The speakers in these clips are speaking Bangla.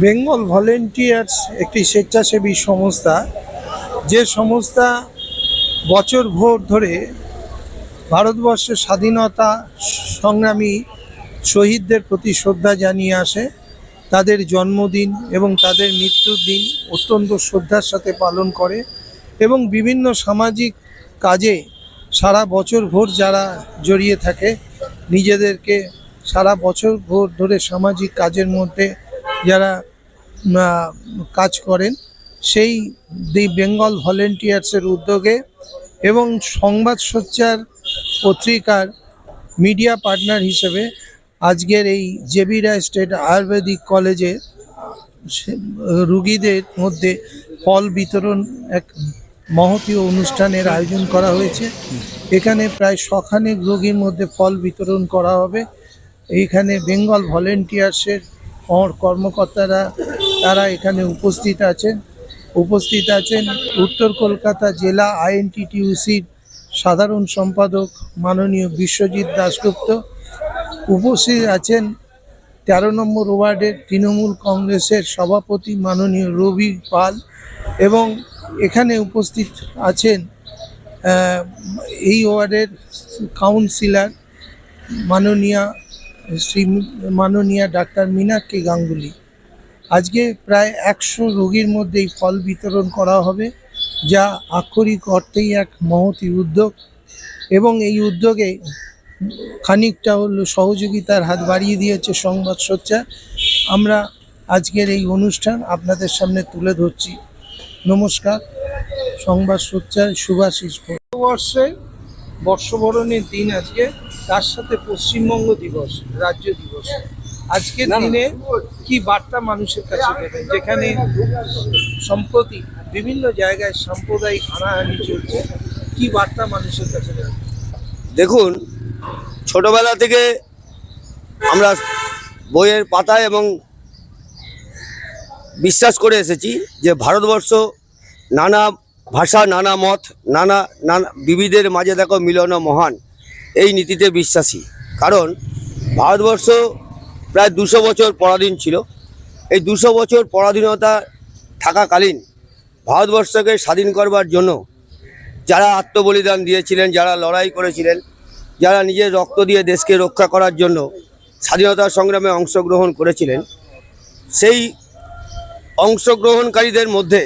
বেঙ্গল ভলেন্টিয়ার্স একটি স্বেচ্ছাসেবী সংস্থা। যে সংস্থা বছর ভোর ধরে ভারতবর্ষের স্বাধীনতা সংগ্রামী শহীদদের প্রতি শ্রদ্ধা জানিয়ে আসে। তাদের জন্মদিন এবং তাদের মৃত্যুর দিন অত্যন্ত শ্রদ্ধার সাথে পালন করে এবং বিভিন্ন সামাজিক কাজে সারা বছর ভোর যারা জড়িয়ে থাকে, নিজেদেরকে সারা বছর ভোর ধরে সামাজিক কাজের মধ্যে যারা কাজ করেন, সেই দি বেঙ্গল ভলেন্টিয়ার্সের উদ্যোগে এবং সংবাদ সোচ্চার পত্রিকার মিডিয়া পার্টনার হিসেবে আজকের এই জেবি রায় স্টেট আয়ুর্বেদিক কলেজে রুগীদের মধ্যে ফল বিতরণ এক মহতীয় অনুষ্ঠানের আয়োজন করা হয়েছে। এখানে প্রায় শখানেক রোগীর মধ্যে ফল বিতরণ করা হবে। এইখানে বেঙ্গল ভলেন্টিয়ার্সের কর- কর্মকর্তারা, তারা এখানে উপস্থিত আছেন। উপস্থিত আছেন উত্তর কলকাতা জেলা আইএনটিটিউসির সাধারণ সম্পাদক মাননীয় বিশ্বজিৎ দাশগুপ্ত। উপস্থিত আছেন তেরো নম্বর ওয়ার্ডের তৃণমূল কংগ্রেসের সভাপতি মাননীয় রবি পাল এবং এখানে উপস্থিত আছেন এই ওয়ার্ডের কাউন্সিলর মাননীয়া শ্রী মাননীয়া ডাক্তার মীনাক্ষী গাঙ্গুলি। আজকে প্রায় একশো রোগীর মধ্যে এই ফল বিতরণ করা হবে, যা আক্ষরিক অর্থেই এক মহতি উদ্যোগ। এবং এই উদ্যোগে খানিকটা হলো সহযোগিতার হাত বাড়িয়ে দিয়েছে সংবাদ সোচ্চার। আমরা আজকের এই অনুষ্ঠান আপনাদের সামনে তুলে ধরছি। নমস্কার, সংবাদ সোচ্চার সুভাষিস বর্ষে বর্ষবরণের দিন আজকে তার সাথে পশ্চিমবঙ্গ দিবস রাজ্য দিবস। আজকের দিনে কি বার্তা মানুষের কাছে দেবেন? যেখানে সম্প্রতি বিভিন্ন জায়গায় সাম্প্রদায়িক হানাহানি চলছে কি বার্তা মানুষের কাছে দেবেন? দেখুন ছোটবেলা থেকে আমরা বইয়ের পাতায় এবং বিশ্বাস করে এসেছি যে ভারতবর্ষ নানা ভাষা, নানা মত, নানা নানা বিবিধের মাঝে দেখো মিলন মহান। এই নীতিতে বিশ্বাসী। কারণ ভারতবর্ষ প্রায় দুশো বছর পরাধীন ছিল। এই দুশো বছর পরাধীনতা থাকাকালীন ভারতবর্ষকে স্বাধীন করবার জন্য যারা আত্মবলিদান দিয়েছিলেন, যারা লড়াই করেছিলেন, যারা নিজের রক্ত দিয়ে দেশকে রক্ষা করার জন্য স্বাধীনতা সংগ্রামে অংশগ্রহণ করেছিলেন, সেই অংশগ্রহণকারীদের মধ্যে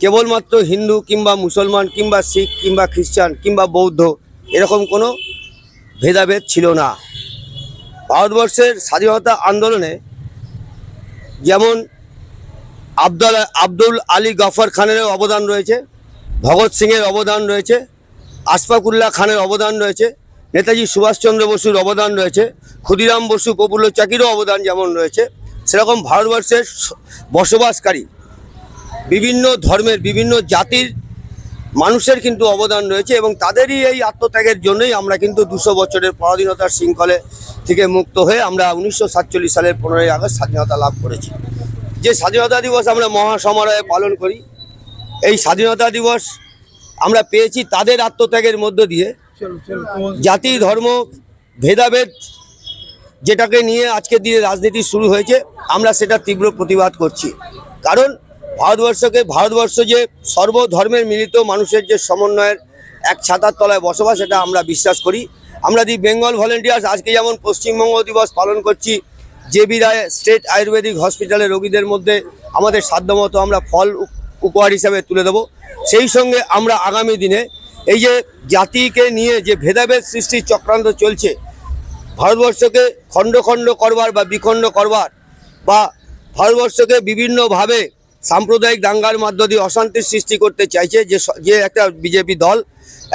কেবলমাত্র হিন্দু কিংবা মুসলমান কিংবা শিখ কিংবা খ্রিস্টান কিংবা বৌদ্ধ, এরকম কোনো ভেদাভেদ ছিল না। ভারতবর্ষের স্বাধীনতা আন্দোলনে যেমন আব্দুল আব্দুল আলী গফর খানের অবদান রয়েছে, ভগৎ সিংয়ের অবদান রয়েছে আশফাকুল্লাহ খানের অবদান রয়েছে, নেতাজি সুভাষচন্দ্র বসুর অবদান রয়েছে, ক্ষুদিরাম বসু প্রফুল্ল চাকিরও অবদান যেমন রয়েছে, সেরকম ভারতবর্ষের বসবাসকারী বিভিন্ন ধর্মের, বিভিন্ন জাতির মানুষের কিন্তু অবদান রয়েছে এবং তাদেরই এই আত্মত্যাগের জন্যই আমরা কিন্তু দুশো বছরের পরাধীনতার শৃঙ্খলে থেকে মুক্ত হয়ে আমরা উনিশশো সাতচল্লিশ সালের পনেরোই আগস্ট স্বাধীনতা লাভ করেছি। যে স্বাধীনতা দিবস আমরা মহাসমারোহে পালন করি, এই স্বাধীনতা দিবস আমরা পেয়েছি তাদের আত্মত্যাগের মধ্য দিয়ে। জাতি, ধর্ম, ভেদাভেদ যেটাকে নিয়ে আজকের দিনে রাজনীতি শুরু হয়েছে, আমরা সেটা তীব্র প্রতিবাদ করছি। কারণ ভারতবর্ষকে, ভারতবর্ষ যে সর্বধর্মের মিলিত মানুষের যে সমন্বয়ের এক ছাতার তলায় বসবাস এটা আমরা বিশ্বাস করি। আমরা দি বেঙ্গল ভলেন্টিয়ার্স, আজকে যেমন পশ্চিমবঙ্গ দিবস পালন করছি, যে রায় স্টেট আয়ুর্বেদিক হসপিটালে রোগীদের মধ্যে আমাদের সাধ্যমতো আমরা ফল উপহার হিসাবে তুলে দেবো। সেই সঙ্গে আমরা আগামী দিনে এই যে জাতিকে নিয়ে যে ভেদাভেদ সৃষ্টির চক্রান্ত চলছে, ভারতবর্ষকে খণ্ড খণ্ড করবার বা বিখণ্ড করবার বা ভারতবর্ষকে বিভিন্নভাবে সাম্প্রদায়িক দাঙ্গার মধ্য দিয়ে অশান্তির সৃষ্টি করতে চাইছে যে যে একটা বিজেপি দল,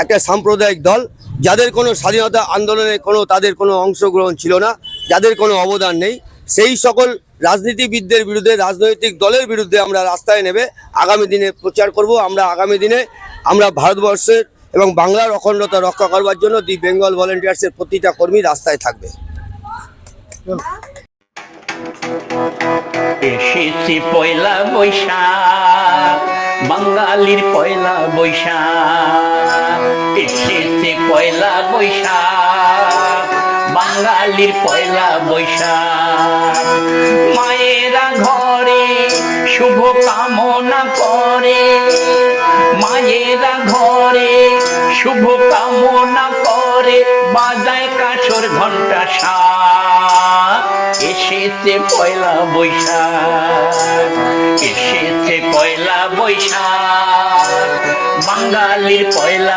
একটা সাম্প্রদায়িক দল, যাদের কোনো স্বাধীনতা আন্দোলনে কোনো তাদের কোনো অংশগ্রহণ ছিল না, যাদের কোনো অবদান নেই। সেই সকল রাজনীতিবিদদের বিরুদ্ধে, রাজনৈতিক দলের বিরুদ্ধে আমরা রাস্তায় নেবে আগামী দিনে প্রচার করব। আমরা আগামী দিনে আমরা ভারতবর্ষের এবং বাংলার অখণ্ডতা রক্ষা করবার জন্য দি বেঙ্গল ভলেন্টিয়ার্সের প্রতিটা কর্মী রাস্তায় থাকবে। এসেছে পয়লা বৈশাখ, বাঙালির পয়লা বৈশাখ। এসেছে পয়লা বৈশাখ, বাঙালির পয়লা বৈশাখ। মায়েরা ঘরে শুভ কামনা করে, মায়েরা ঘরে শুভ কামনা করে, বাজায় কাঠর ঘণ্টা সাত এসেছে পয়লা বৈশাখ এসেছে পয়লা বৈশাখ বাঙালির পয়লা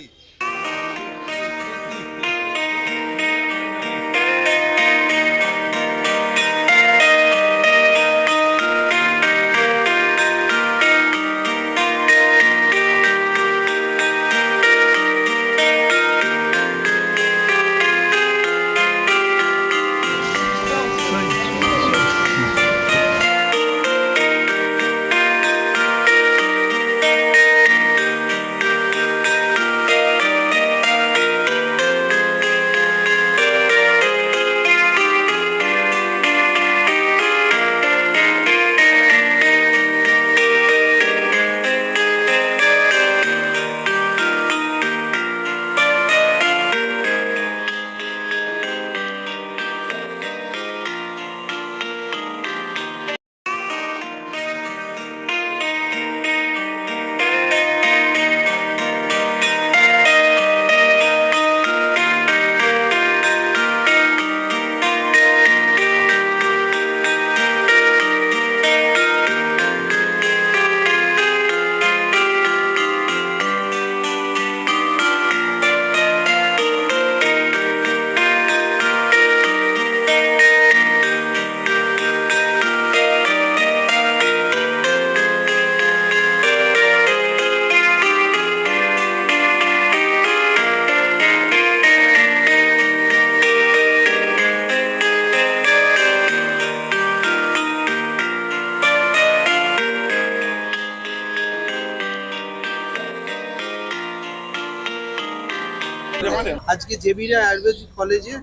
আজকে জেবিরা আয়ুর্বেদিক কলেজে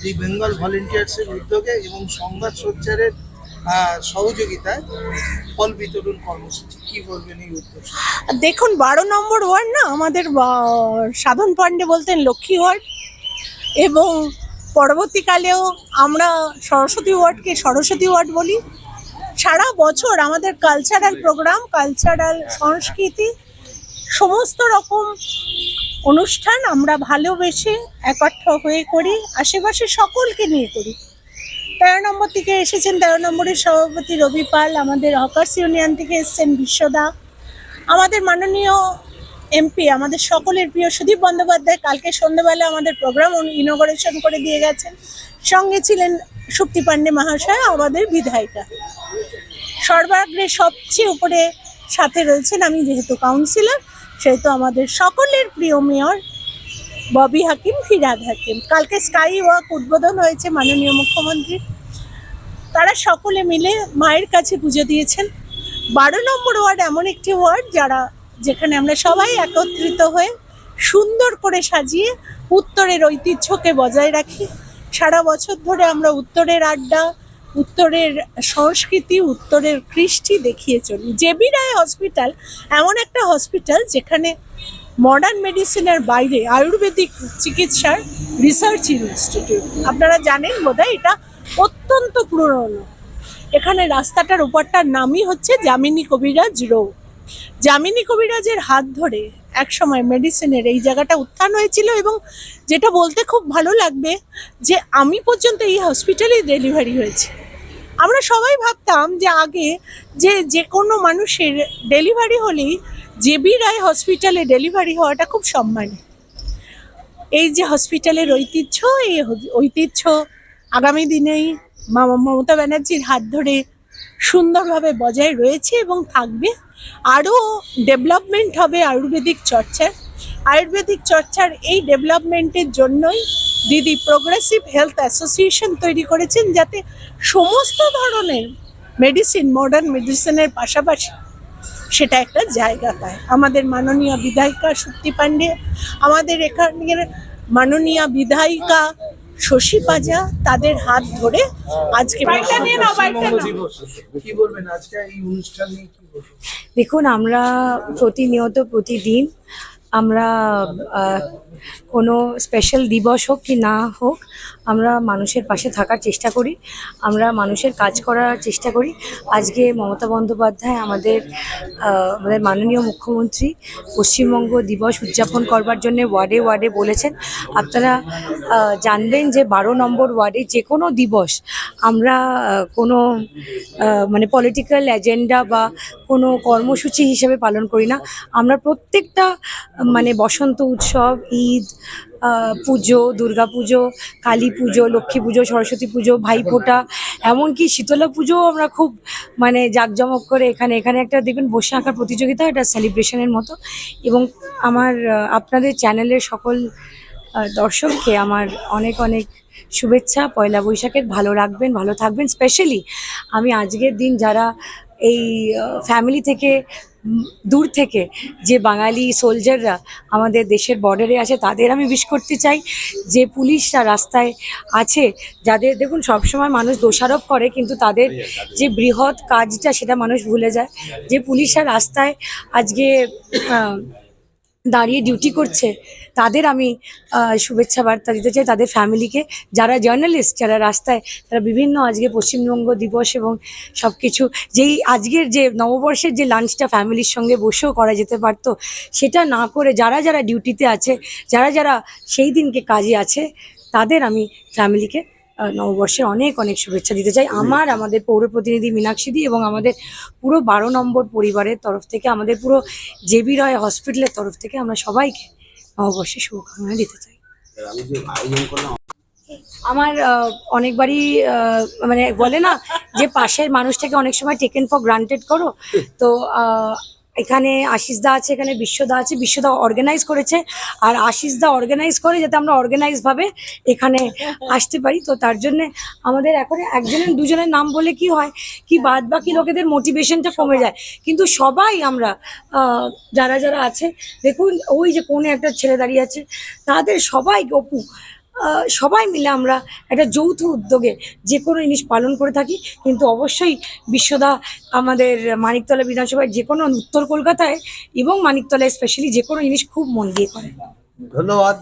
দি বেঙ্গল ভলেন্টিয়ার্সের উদ্যোগে এবং সংবাদ সঞ্চারের সহযোগিতায় ফল বিতরণ কর্মসূচি। কি বলবেন এই দেখুন, বারো নম্বর ওয়ার্ড না, আমাদের সাধন পাণ্ডে বলতেন লক্ষ্মী ওয়ার্ড। এবং পরবর্তীকালেও আমরা সরস্বতী ওয়ার্ডকে সরস্বতী ওয়ার্ড বলি। সারা বছর আমাদের কালচারাল প্রোগ্রাম কালচারাল সংস্কৃতি, সমস্ত রকম অনুষ্ঠান আমরা ভালোবেসে একত্র হয়ে করি, আশেপাশে সকলকে নিয়ে করি। তেরো নম্বর থেকে এসেছেন, তেরো নম্বরের সভাপতি রবি পাল, আমাদের হকার্স ইউনিয়ন থেকে এসেছেন বিশ্বদা, আমাদের মাননীয় এমপি, আমাদের সকলের প্রিয় সুদীপ বন্দ্যোপাধ্যায় কালকে সন্ধ্যেবেলা আমাদের প্রোগ্রাম ইনোগ্রেশন করে দিয়ে গেছেন। সঙ্গে ছিলেন সুপ্তি পান্ডে মহাশয়, আমাদের বিধায়িকা। সর্বাগ্রে সবচেয়ে উপরে সাথে রয়েছেন আমি যেহেতু কাউন্সিলর সেহেতু আমাদের সকলের প্রিয় মেয়র ববি হাকিম, ফিরাদ হাকিম। কালকে স্কাই ওয়াক উদ্বোধন হয়েছে মাননীয় মুখ্যমন্ত্রী। তারা সকলে মিলে মায়ের কাছে পুজো দিয়েছেন। বারো নম্বর ওয়ার্ড এমন একটি ওয়ার্ড যারা যেখানে আমরা সবাই একত্রিত হয়ে সুন্দর করে সাজিয়ে উত্তরের ঐতিহ্যকে বজায় রাখি। সারা বছর ধরে আমরা উত্তরের আড্ডা উত্তরের সংস্কৃতি, উত্তরের কৃষ্টি দেখিয়ে চলি। জেবি রায় হসপিটাল এমন একটা হসপিটাল যেখানে মডার্ন মেডিসিনের বাইরে আয়ুর্বেদিক চিকিৎসার রিসার্চ ইনস্টিটিউট আপনারা জানেন বোধহয়, এটা অত্যন্ত পুরনো। এখানে রাস্তাটার উপরটার নামই হচ্ছে যামিনী কবিরাজ রোড যামিনী কবিরাজের হাত ধরে একসময় মেডিসিনের এই জায়গাটা উত্থান হয়েছিল এবং যেটা বলতে খুব ভালো লাগবে যে আমি পর্যন্ত এই হসপিটালেই ডেলিভারি হয়েছে। আমরা সবাই ভাবতাম যে আগে যে যে কোনো মানুষের ডেলিভারি হলেই জেবি রায় হসপিটালে ডেলিভারি হওয়াটা খুব সম্মানের এই যে হসপিটালের ঐতিহ্য, এই ঐতিহ্য আগামী দিনেই মমতা ব্যানার্জির হাত ধরে সুন্দরভাবে বজায় রয়েছে এবং থাকবে। আরও ডেভেলপমেন্ট হবে আয়ুর্বেদিক চর্চার। আয়ুর্বেদিক চর্চার এই ডেভেলপমেন্টের জন্যই দিদি প্রোগ্রেসিভ হেলথ অ্যাসোসিয়েশন তৈরি করেছেন যাতে সমস্ত ধরনের মেডিসিন মডার্ন মেডিসিনের পাশাপাশি সেটা একটা জায়গা পায়। আমাদের মাননীয় বিধায়িকা শক্তি পাণ্ডে, আমাদের এখানের মাননীয় বিধায়িকা শশী পাজা তাদের হাত ধরে আজকে পশ্চিমবঙ্গ দিবস কি বলবেন? আজকে এই অনুষ্ঠান নিয়ে কি বলবেন? দেখুন আমরা প্রতিনিয়ত প্রতিদিন আমরা আহ, কোনো স্পেশাল দিবস হোক কি না হোক, আমরা মানুষের পাশে থাকার চেষ্টা করি, আমরা মানুষের কাজ করার চেষ্টা করি। আজকে মমতা বন্দ্যোপাধ্যায় আমাদের আমাদের মাননীয় মুখ্যমন্ত্রী পশ্চিমবঙ্গ দিবস উদযাপন করবার জন্য ওয়ার্ডে ওয়ার্ডে বলেছেন। আপনারা জানবেন যে বারো নম্বর ওয়ার্ডে যে কোনো দিবস আমরা কোনো মানে পলিটিক্যাল এজেন্ডা বা কোনো কর্মসূচি হিসেবে পালন করি না। আমরা প্রত্যেকটা মানে বসন্ত উৎসব, ঈদ আহ, পুজো দুর্গা পুজো কালী পুজো লক্ষ্মী পুজো সরস্বতী পুজো ভাইফোঁটা এমনকি শীতলা পুজোও আমরা খুব মানে জাঁকজমক করে এখানে এখানে একটা দেখবেন বসে আঁকার প্রতিযোগিতা এটা সেলিব্রেশনের মতো। এবং আমার আপনাদের চ্যানেলের সকল দর্শককে আমার অনেক অনেক শুভেচ্ছা পয়লা বৈশাখের ভালো রাখবেন ভালো থাকবেন। স্পেশালি আমি আজকের দিন যারা এই ফ্যামিলি থেকে দূর থেকে যে বাঙালি সোলজাররা আমাদের দেশের বর্ডারে আছে, তাদের আমি বিশ করতে চাই যে পুলিশরা রাস্তায় আছে, যাদের, দেখুন, সবসময় মানুষ দোষারোপ করে, কিন্তু তাদের যে বৃহৎ কাজটা সেটা মানুষ ভুলে যায়। যে পুলিশরা রাস্তায় আজকে দাঁড়িয়ে ডিউটি করছে, তাদের আমি শুভেচ্ছা বার্তা দিতে চাই তাদের ফ্যামিলিকে যারা জার্নালিস্ট যারা রাস্তায়, তারা বিভিন্ন আজকে পশ্চিমবঙ্গ দিবস এবং সব কিছু যেই আজকের যে নববর্ষের যে লাঞ্চটা ফ্যামিলির সঙ্গে বসেও করা যেতে পারতো, সেটা না করে যারা যারা ডিউটিতে আছে, যারা যারা সেই দিনকে কাজে আছে, তাদের আমি ফ্যামিলিকে নববর্ষের অনেক অনেক শুভেচ্ছা দিতে চাই। আমার, আমাদের পৌর প্রতিনিধি মীনাক্ষীদি এবং আমাদের পুরো বারো নম্বর পরিবারের তরফ থেকে, আমাদের পুরো জেবি রয় হসপিটালের তরফ থেকে আমরা সবাইকে নববর্ষের শুভকামনা দিতে চাই। আমার অনেকবারই মানে বলে না যে পাশের মানুষটাকে অনেক সময় টেকেন ফর গ্রান্টেড করো। তো এখানে আশিস দা আছে, এখানে বিশ্বদা আছে বিশ্বদা অর্গানাইজ করেছে। আর আশিস দা অর্গানাইজ করে যাতে আমরা অর্গানাইজ ভাবে এখানে আসতে পারি। তো তার জন্য আমাদের এখন একজনের, দুজনের নাম বলে কি হয়? কি বাদ বাকি লোকেদের মোটিভেশনটা কমে যায়। কিন্তু সবাই আমরা যারা যারা আছে, দেখুন, ওই যে কোণে একটা ছেলে দাঁড়িয়ে আছে, তাদের সবাই অপু সবাই মিলে আমরা একটা যৌথ উদ্যোগে যে কোনো জিনিস পালন করে থাকি। কিন্তু অবশ্যই বিশ্বদা আমাদের মানিকতলা বিধানসভায় যে কোনো উত্তর কলকাতায় এবং মানিকতলায় স্পেশালি যে কোনো জিনিস খুব মন দিয়ে করে। ধন্যবাদ।